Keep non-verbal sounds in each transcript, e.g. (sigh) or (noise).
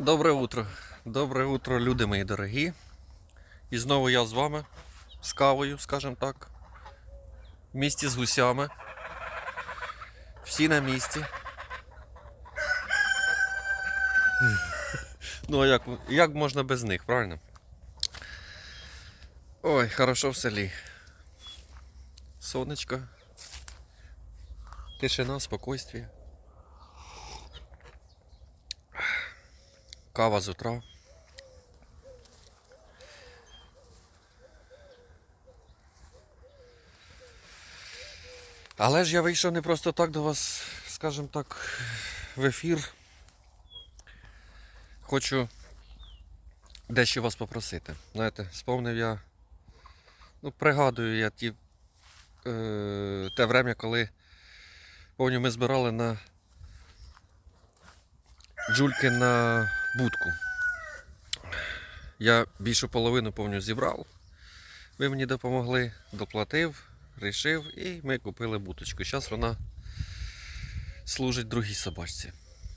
Добре утро. Добре утро, люди мої дорогі. І знову я з вами з кавою, скажімо так. В місті з гусями. Всі на місці. (laughs) Ну а як, як можна без них, правильно? Ой, хорошо в селі. Сонечко. Тишина, спокойствие. Кава з утра. Але ж я вийшов не просто так до вас, скажімо так, в ефір. Хочу дещо вас попросити. Знаєте, сповнив я. Ну, пригадую я ті, е, те время, коли помню, ми збирали на джульки на будку. Я більшу половину повню зібрав. Ви мені допомогли, доплатив, рішив і ми купили буточку. Зараз вона служить другій собачці.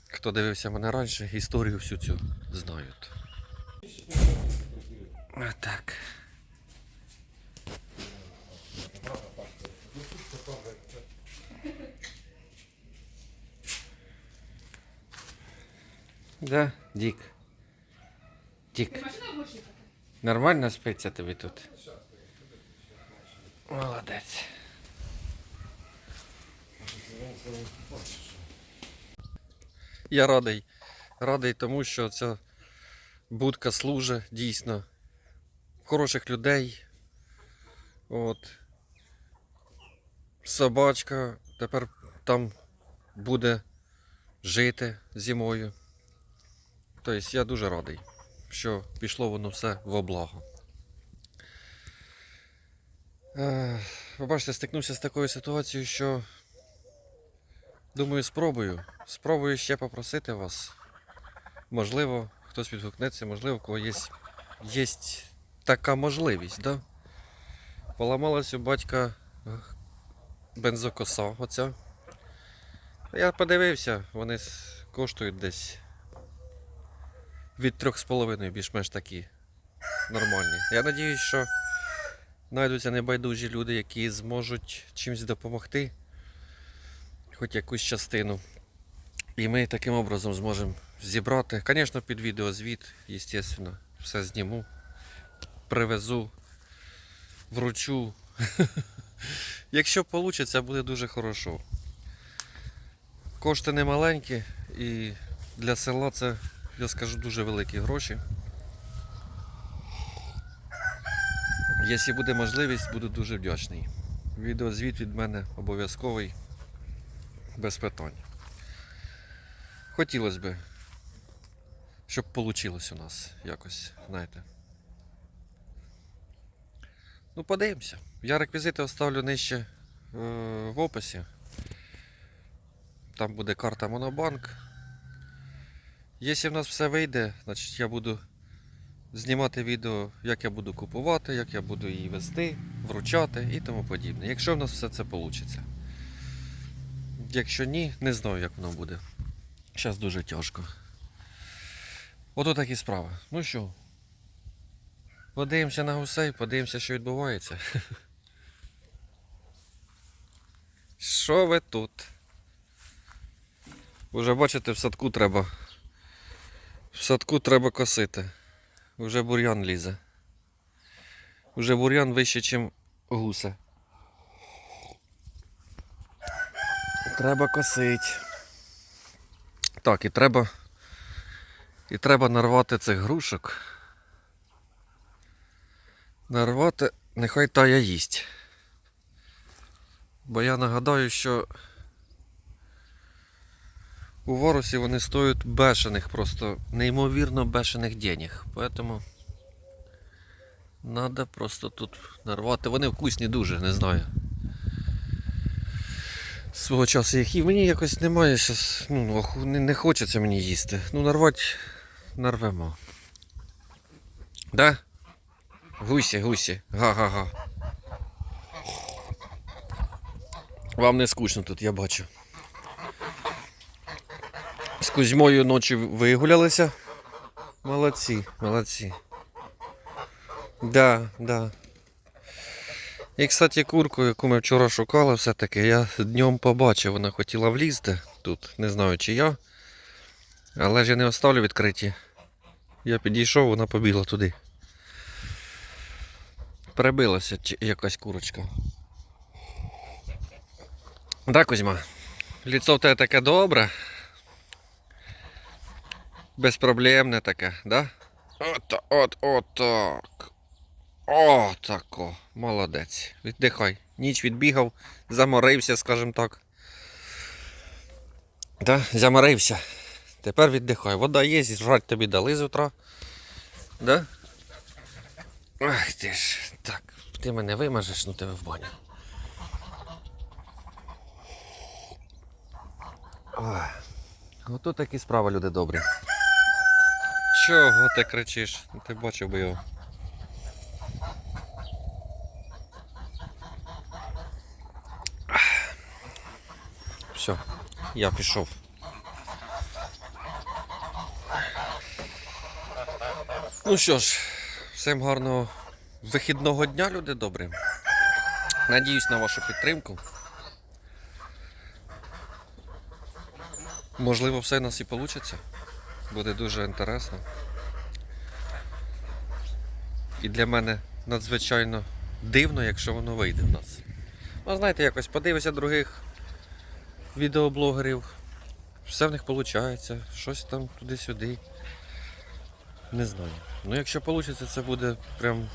Хто дивився мене раніше, історію всю цю знають. Отак. Да, Дік. Дік. Нормально спиться тобі тут? Молодець. Я радий. Радий тому, що ця будка служить дійсно хороших людей. От. Собачка тепер там буде жити зимою. Тобто я дуже радий що пішло воно все во благо. Е, Ви бачите, стикнувся з такою ситуацією, що думаю, спробую. Спробую ще попросити вас. Можливо, хтось відгукнеться, можливо, у кого є, є така можливість, да? Поламалась у батька е, бензокоса оця. Я подивився, вони коштують десь від 3,5 більш-менш такі нормальні. Я надіюсь, що знайдуться небайдужі люди, які зможуть чимось допомогти, хоч якусь частину. І ми таким образом зможемо зібрати. Звісно, під відеозвіт, звісно, все зніму, привезу, вручу. (laughs) Якщо вийде, буде дуже хорошо. Кошти не маленькі і для села це я скажу, дуже великі гроші. Якщо буде можливість, буду дуже вдячний. Відеозвіт від мене обов'язковий, без питань. Хотілося б, щоб вийшло у нас якось, знаєте. Ну, подивимося. Я реквізити оставлю нижче е, в описі. Там буде карта Монобанк. Якщо в нас все вийде, значить я буду знімати відео, як я буду купувати, як я буду її вести, вручати і тому подібне. Якщо в нас все це вийде. Якщо ні, не знаю, як воно буде. Зараз дуже тяжко. Ото такі справи. Ну що, подивимося на гусей, подивимося, що відбувається. (laughs) Що ви тут? Уже бачите, в садку треба. В садку треба косити. Уже бур'ян лізе. Уже бур'ян вище, ніж гуса. Треба косити. Так, і треба. І треба нарвати цих грушок. Нарвати, нехай тая їсть. Бо я нагадаю, що у Ворусі вони стоять бешених, просто неймовірно бешених денег. Поэтому треба просто тут нарвати. Вони вкусні дуже, не знаю. Свого часу їх їв. Мені якось немає щас, ну, не хочеться мені їсти. Ну, нарвати нарвемо. Да? Гусі, гусі. Га-га-га. Вам не скучно тут, я бачу. Кузьмою ночі вигулялися. Молодці, молодці. Да, да. І, кстати, курку, яку ми вчора шукали, все-таки я днем побачив, вона хотіла влізти тут. Не знаю, чи я. Але ж я не оставлю відкриті. Я підійшов, вона побігла туди. Перебилася якась курочка. Да, Кузьма? Ліцо в тебе таке добре. Безпроблемне таке, да? От, от, от так. О, тако. Молодець. Віддихай. Ніч відбігав, заморився, скажімо так. Да, заморився. Тепер віддихай. Вода є, жрать тобі дали з утра. Да? Ах ти ж. Так, ти мене вимажеш, ну тебе в баню. Ото такі справи, люди добрі. Чого ти кричиш? Ти бачив би його. Все, я пішов. Ну що ж, всім гарного вихідного дня, люди добрі. Надіюсь на вашу підтримку. Можливо, все у нас і вийде. Буде дуже інтересно. І для мене надзвичайно дивно, якщо воно вийде в нас. Ну, знаєте, якось подивися других відеоблогерів. Все в них виходить, щось там туди-сюди. Не знаю. Ну якщо вийде, це буде прям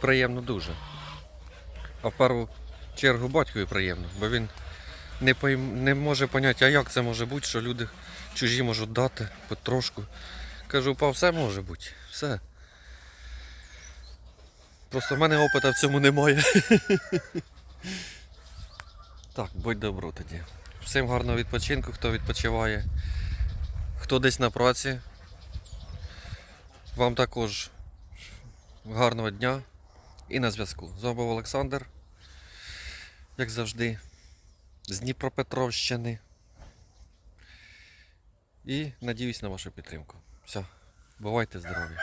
приємно дуже. А в першу чергу батькові приємно, бо він не, пойм... не може поняти, а як це може бути, що люди чужі можуть дати потрошку. Кажу, па, все може бути. Все. Просто в мене опита в цьому немає. (laughs) Так, будь добро тоді. Всім гарного відпочинку, хто відпочиває, хто десь на праці. Вам також гарного дня і на зв'язку. З вами був Олександр, як завжди, з Дніпропетровщини. І надіюсь на вашу підтримку. Все, бувайте здорові!